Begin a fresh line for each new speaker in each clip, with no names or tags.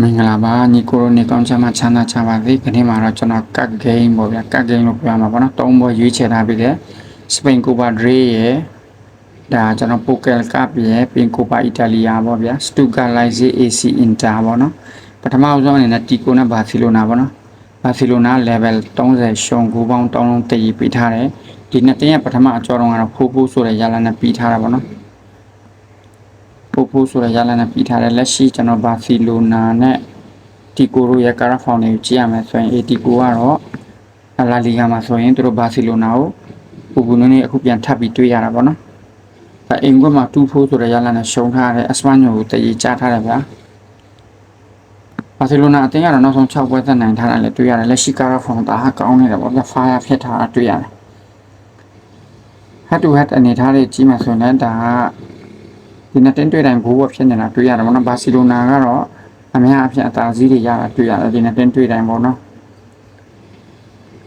မင်္ဂလာပါညီကိုရိုနေကောင်းချမ်းမချမ်းသာချပါစေခဏမှာတော့ကျွန်တော်ကတ်ဂိမ်းပေါ့ဗျာကတ်ဂိမ်းလို့ပြောမှာပေါ့နော်သုံးဘောရွေးချယ်ထားပြီးတဲ့စပိန်ကိုပါဒရေးရဲ့ဒါကျွန်တော်ပိုကယ်ကပ်ရဲ့ပင်ကိုပါအီတလီယာပေါ့ဗျာစတူကာလိုက်ဇီ AC အင်တာပေါ့နော်ပထမဆုံးအနေနဲ့တီကိုနဲ့ဘာစီလိုနာပေါ့နော်ဘာစီလိုနာ level 30ရှုံ9ပေါင်း3လုံးတည်ပြီးထားတယ်ဒီနှစ်တင်းရဲ့ပထမအကြောတော့ကတော့ဖိုးဖိုးဆိုတဲ့ရလာနဲ့ပြီးထားတာပေါ့နော် ပို့ဖို့ဆိုတဲ့ရလနဲ့ပြီးထားတဲ့လက်ရှိကျွန်တော်ဘာစီလိုနာနဲ့တီကိုတို့ရဲ့ကာရာဖောင်တွေကိုကြည့်ရမယ်ဆိုရင်အေတီကိုကတော့လာလီဂါမှာဆိုရင်တို့ဘာစီလိုနာကိုပူပူနည်းနည်းအခုပြန်ထပ်ပြီးတွေ့ရတာပေါ့နော်။ဒါအင်္ဂွတ်မှာတူဖို့ဆိုတဲ့ရလနဲ့ရှုံထားတဲ့အစပန်ညိုကိုတည်ကြထားတယ်ဗျာ။ဘာစီလိုနာအတင်းကတော့နောက်ဆုံး6ပွဲသက်နိုင်ထားတာလည်းတွေ့ရတယ်လက်ရှိကာရာဖောင်တာဟာကောင်းနေတယ်ပေါ့ဗျာဖာယာဖြစ်ထားတာတွေ့ရတယ်။ head to head အနေထားတွေကြီးမှဆိုရင်လည်းဒါက ဒီနှစ်တင်းတွေ့တိုင်းဘိုးဘဖြစ်နေတာတွေ့ရတယ်ပေါ့နော်ဘာစီလိုနာကတော့အများအပြားအသာစီးတွေရတာတွေ့ရတယ်ဒီနှစ်တင်းတွေ့တိုင်းပေါ့နော်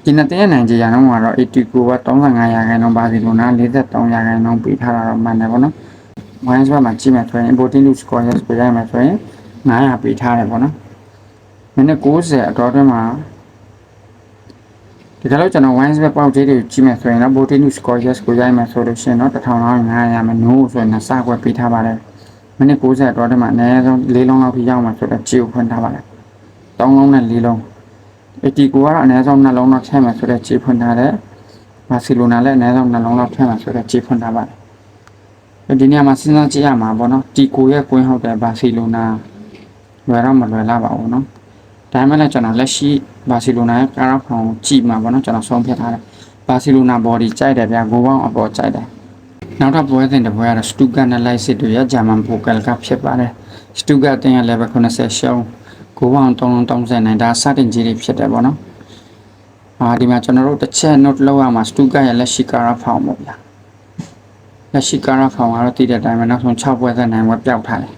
ဒီနှစ်တင်းရဲ့နိုင်ကြရအောင်ကတော့80ကိုက35ရာခိုင်နှုန်းဘာစီလိုနာ43ရာခိုင်နှုန်းပေးထားတာတော့မှန်တယ်ပေါ့နော်ဝိုင်းစပါမှာကြည့်မယ်ဆိုရင် importing to score yes ပြရမယ်ဆိုရင်900ပေးထားတယ်ပေါ့နော်မိနစ်90အတော်အတွင်းမှာ ဒီကလေးကျွန်တော် wines ပဲပေါက်သေးတွေကိုကြည့်မယ်ဆိုရင်တော့ voting to score yes ကိုရိုက်မယ်ဆိုလို့ရှိရင်တော့1500ရမယ် no ဆိုရင်စကွက်ပေးထားပါတယ်မိနစ်90တော့ဒီမှာအနည်းဆုံး၄လုံးလောက်ထိရောက်မှာဆိုတော့ကြည့်ကိုဖွင့်ထားပါတယ်၃လုံးနဲ့၄လုံး80ကိုကတော့အနည်းဆုံး2လုံးတော့ထည့်မယ်ဆိုတော့ကြည့်ဖွင့်ထားတယ်ဘာစီလိုနာလည်းအနည်းဆုံး2လုံးလောက်ထည့်မယ်ဆိုတော့ကြည့်ဖွင့်ထားပါတယ်ဒီနေရာမှာစဉ်းစားကြည့်ရမှာပေါ့နော်တီကိုရဲ့ကွင်းဟုတ်တယ်ဘာစီလိုနာလွယ်တော့မလွယ်လာပါဘူးနော် ဒါမှလည်းကျွန်တော်လက်ရှိဘာစီလိုနာရဲ့ကာရာဖောင်ကြည့်မှာပေါ့နော်ကျွန်တော်ဆုံးဖြတ်ထားတယ်ဘာစီလိုနာ body ကြိုက်တယ်ဗျာဂိုးပေါင်းအပေါ်ကြိုက်တယ်နောက်ထပ်ပွဲစဉ်တစ်ပွဲကတော့စတူဂတ်နဲ့လိုက်စစ်တို့ရဲ့ဂျာမန်ပိုကယ်ကဖြစ်ပါတယ်စတူဂတ်တင်ရဲ့ level 90ရှုံးဂိုးပေါင်း330နိုင်ဒါစတင်ကြီးတွေဖြစ်တယ်ပေါ့နော်အာဒီမှာကျွန်တော်တို့တစ်ချက် note လောက်ရမှာစတူဂတ်ရဲ့လက်ရှိကာရာဖောင်ပေါ့ဗျာလက်ရှိကာရာဖောင်ကတော့တည်တဲ့အတိုင်းပဲနောက်ဆုံး6ပွဲသက်နိုင်ပွဲပျောက်ထားတယ်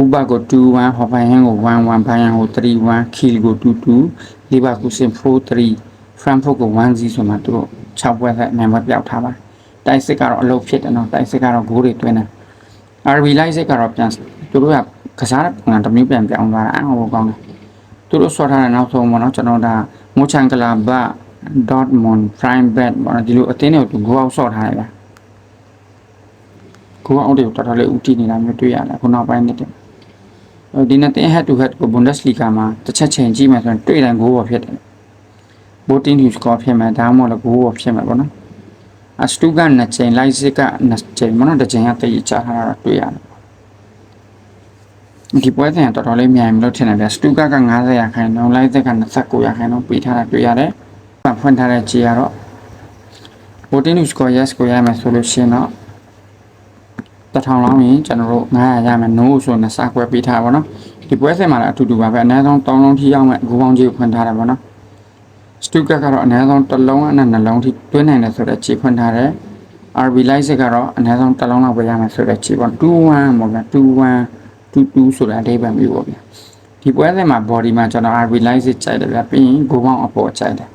ဥပကို21ဟော်ဖိုင်ဟန်ကို11ဘိုင်ယန်ကို31ခီလကို22လီဗာကူဆင်43ဖရန်ဖို့ကို10ဆိုမှသူတို့6ပွဲသက်နိုင်ပွဲပျောက်ထားပါတယ်တိုက်စစ်ကတော့အလုပ်ဖြစ်တယ်နော်တိုက်စစ်ကတော့ဂိုးတွေတွင်းတယ် RB လိုက်စစ်ကတော့ပြန်သူတို့ကကစားတဲ့ပုံစံတစ်မျိုးပြန်ပြောင်းသွားတာအားကိုကောင်းတယ်သူတို့ဆော့ထားတဲ့နောက်ဆုံးပေါ့နော်ကျွန်တော်ဒါမိုချန်ကလာဘ Dortmund Freiburg ပေါ့နော်ဒီလိုအသင်းတွေကိုသူဂိုးအောက်ဆော့ထားတယ်ဗျာဂိုးအောက်တွေကိုတော်တော်လေးဦးတည်နေတာမျိုးတွေ့ရတယ်ခုနောက်ပိုင်းနှစ်တည်း ဒီနေ့တင် head to head ကို Bundesliga မှာတစ်ချက်ချိန်ကြည့်မယ်ဆိုရင်တွေ့တိုင်းဂိုးပေါ်ဖြစ်တယ် voting to score ဖြစ်မယ်ဒါမှမဟုတ်လည်းဂိုးပေါ်ဖြစ်မယ်ပေါ့နော်အစတူကနှစ်ချိန်လိုက်စစ်ကနှစ်ချိန်မနော်တစ်ချိန်ကတည်ချထားတာတွေ့ရတယ်ဒီပွဲစဉ်ကတော်တော်လေးမြိုင်မလို့ထင်တယ်ဗျစတူကက90ရာခိုင်နှုန်းလိုက်စစ်က29ရာခိုင်နှုန်းပေးထားတာတွေ့ရတယ်ဖွင့်ထားတဲ့ခြေကတော့ voting to score yes ကိုရမယ်ဆိုလို့ရှိရင်တော့ တထောင်လောင်းရင်ကျွန်တော်တို့900ရမယ် no ဆိုရင်စကွဲပေးထားပါတော့ဒီပွဲစဉ်မှာလည်းအတူတူပါပဲအနည်းဆုံး3လုံးထိရောက်မဲ့ဂိုးပေါင်းကြီးကိုဖွင့်ထားတယ်ပေါ့နော်စတူကကတော့အနည်းဆုံးတစ်လုံးနဲ့နှလုံးထိတွင်းနိုင်တယ်ဆိုတော့ခြေဖွင့်ထားတယ် RB light စစ်ကတော့အနည်းဆုံးတစ်လုံးလောက်ပဲရမယ်ဆိုတော့ခြေပေါ့21ပေါ့ဗျာ21 22ဆိုတာအဓိပ္ပာယ်မျိုးပေါ့ဗျာဒီပွဲစဉ်မှာ body မှာကျွန်တော် RB light စစ်ကြိုက်တယ်ဗျာပြီးရင်ဂိုးပေါင်းအပေါ်ကြိုက်တယ်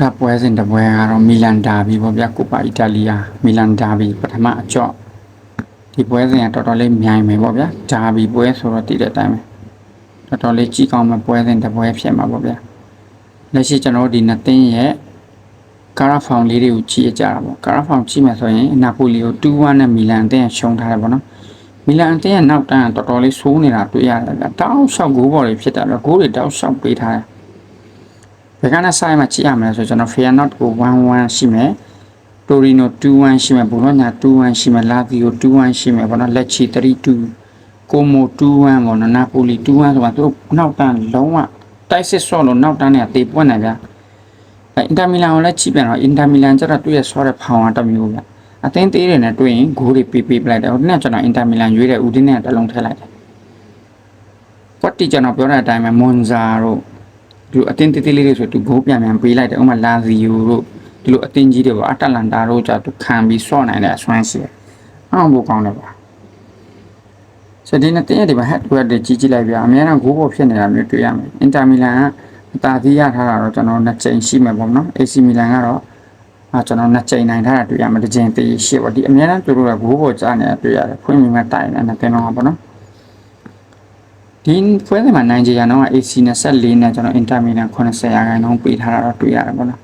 ဒါပွဲစဉ်တစ်ပွဲကတော့မီလန်ဒါဘီပေါ့ဗျာကိုပါအီတာလီယာမီလန်ဒါဘီပထမအကြော့ ဒီပွဲစဉ်ကတော်တော်လေးမြိုင်မယ်ပေါ့ဗျာဒါဘီပွဲဆိုတော့တည်တဲ့အတိုင်းပဲတော်တော်လေးကြီးကောင်းမဲ့ပွဲစဉ်တစ်ပွဲဖြစ်မှာပေါ့ဗျာလက်ရှိကျွန်တော်တို့ဒီနှစ်သင်းရဲ့ကာရာဖောင်လေးတွေကိုကြည့်ကြတာပေါ့ကာရာဖောင်ကြည့်မယ်ဆိုရင်နာပိုလီကို2-1နဲ့မီလန်အသင်းရှုံးထားတယ်ပေါ့နော်မီလန်အသင်းရဲ့နောက်တန်းကတော်တော်လေးဆိုးနေတာတွေ့ရတယ်ဗျတောက်လျှောက်ဂိုးပေါ်တွေဖြစ်တာတော့ဂိုးတွေတောက်လျှောက်ပေးထားတယ်ဘယ်ကနဲ့ဆိုင်မှာကြည့်ရမလဲဆိုကျွန်တော် Feyenoord ကို1-1ရှိမယ် တိုရီနို2-1ရှိမယ်ဘောလုံးညာ2-1ရှိမယ်လာဗီယို2-1ရှိမယ်ဘောနော်လက်ချီ3-2ကိုမို2-1ဘောနော်နာပိုလီ2-1ဆိုမှသူတို့နောက်တန်းလုံးဝတိုက်စစ်ဆော့လို့နောက်တန်းနဲ့တေပွက်နေဗျာအဲအင်တာမီလန်ကိုလည်းကြည့်ပြန်တော့အင်တာမီလန်ကျတော့သူ့ရဲ့ဆော့တဲ့ဖောင်ကတစ်မျိုးဗျာအသင်းသေးတယ်နဲ့တွေ့ရင်ဂိုးတွေပေးပေးပလိုက်တယ်ဟိုနေ့ကျွန်တော်အင်တာမီလန်ရွေးတဲ့ဦးဒင်းနဲ့တစ်လုံးထည့်လိုက်တယ်ကွက်တီကျွန်တော်ပြောတဲ့အတိုင်းပဲမွန်ဇာတို့ဒီအတင်းတေးသေးလေးတွေဆိုသူဂိုးပြန်ပြန်ပေးလိုက်တယ်ဥပမာလာဇီယိုတို့ ဒီလိုအတင်းကြီးတွေပေါ့အတလန်တာတို့ကြသူခံပြီးဆော့နိုင်တဲ့အစွမ်းရှိတယ်အောင်ဖို့ကောင်းတယ်ပါဆိုဒီနေ့တင်းရဒီမှာ head to head တွေကြီးကြီးလိုက်ပြအများအားဂိုးပေါ်ဖြစ်နေတာမျိုးတွေ့ရမယ်အင်တာမီလန်ကအတာသီးရထားတာတော့ကျွန်တော်နှစ်ချိန်ရှိမယ်ပေါ့နော် AC မီလန်ကတော့အာကျွန်တော်နှစ်ချိန်နိုင်ထားတာတွေ့ရမယ်တစ်ချိန်သေးရှိပေါ့ဒီအများအားသူတို့ကဂိုးပေါ်ကြားနေတာတွေ့ရတယ်ဖွင့်ပြီးမှတိုင်နေတာတင်တော့ပါပေါ့နော်ဒီပွဲစဉ်မှာနိုင်ဂျီယာတော့ AC 24နဲ့ကျွန်တော် Inter Milan 80ရာခိုင်နှုန်းပေးထားတာတော့တွေ့ရတယ်ပေါ့နော်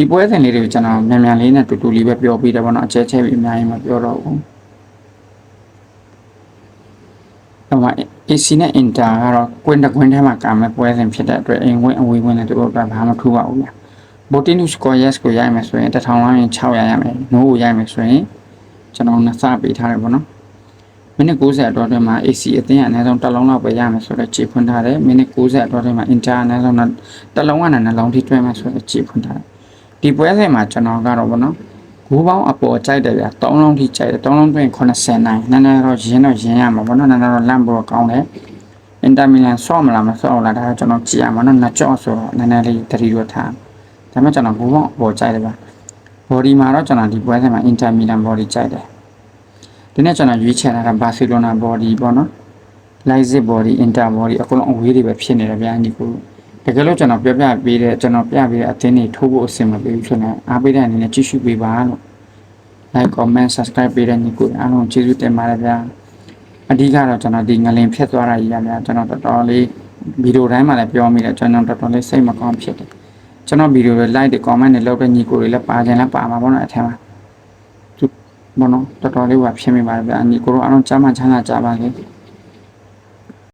ဒီပွဲစဉ်လေးတွေကိုကျွန်တော်မြန်မြန်လေးနဲ့တူတူလေးပဲပြောပြီးတယ်ပေါ့နော်အကျဲချဲပြီးအများကြီးမပြောတော့ဘူးတော့မှ AC နဲ့ Inter ကတော့ကွင်းတစ်ကွင်းထဲမှာကာမဲ့ပွဲစဉ်ဖြစ်တဲ့အတွက်အိမ်ဝင်အဝေးဝင်လည်းသူတို့ကဘာမှထူပါဘူးဗျာ Botinus score yes ကိုရိုက်မယ်ဆိုရင်1000လောက်ရင်600ရရမယ် no ကိုရိုက်မယ်ဆိုရင်ကျွန်တော်နှစ်ဆပေးထားတယ်ပေါ့နော်မိနစ်90အတွင်းမှာ AC အသင်းကအနည်းဆုံးတစ်လုံးလောက်ပဲရမယ်ဆိုတော့ခြေဖွင့်ထားတယ်မိနစ်90အတွင်းမှာ Inter အနည်းဆုံးတစ်လုံးကနေနှလုံးထိတွဲမယ်ဆိုတော့ခြေဖွင့်ထားတယ် ဒီပွဲစဉ်မှာကျွန်တော်ကတော့ဗောနော်ဂိုးပေါင်းအပေါ်ကြိုက်တယ်ဗျာ3လုံးထိကြိုက်တယ်3လုံးတွင်80နိုင်နည်းနည်းတော့ရင်းတော့ရင်းရမှာဗောနော်နည်းနည်းတော့လန့်ဖို့ကောင်းတယ် Inter Milan ဆော့မလားမဆော့လားဒါတော့ကျွန်တော်ကြည့်ရမှာနော်နှစ်ကြော့ဆိုတော့နည်းနည်းလေးတတိတော့ထားဒါပေမဲ့ကျွန်တော်ဂိုးပေါင်းအပေါ်ကြိုက်တယ်ဗျာ body မှာတော့ကျွန်တော်ဒီပွဲစဉ်မှာ Inter Milan body ကြိုက်တယ်ဒီနေ့ကျွန်တော်ရွေးချယ်လာတာဘာစီလိုနာ body ပေါ့နော် Leipzig body Inter body အကုန်လုံးအဝေးတွေပဲဖြစ်နေတယ်ဗျာညီကို တကယ်လို့ကျွန်တော်ပြပြပေးတဲ့ကျွန်တော်ပြပေးတဲ့အသင်းတွေထိုးဖို့အဆင်မပြေဘူးဖြစ်နေအားပေးတဲ့အနေနဲ့ကြည့်ရှုပေးပါလို့ like comment subscribe ပေးတဲ့ညီကိုအားလုံးကျေးဇူးတင်ပါတယ်ဗျာအဓိကတော့ကျွန်တော်ဒီငလင်ဖြတ်သွားတာကြီးရဗျာကျွန်တော်တော်တော်လေးဗီဒီယိုတိုင်းမှာလည်းပြောမိတယ်ကျွန်တော်တော်တော်လေးစိတ်မကောင်းဖြစ်တယ်ကျွန်တော်ဗီဒီယိုတွေ like တွေ comment တွေလုပ်တဲ့ညီကိုတွေလည်းပါကြလည်းပါမှာပေါ့နော်အထက်မှာဘောနော်တော်တော်လေးဟိုဖြစ်မိပါတယ်ဗျာညီကိုတို့အားလုံးကြားမှချမ်းသာကြပါစေ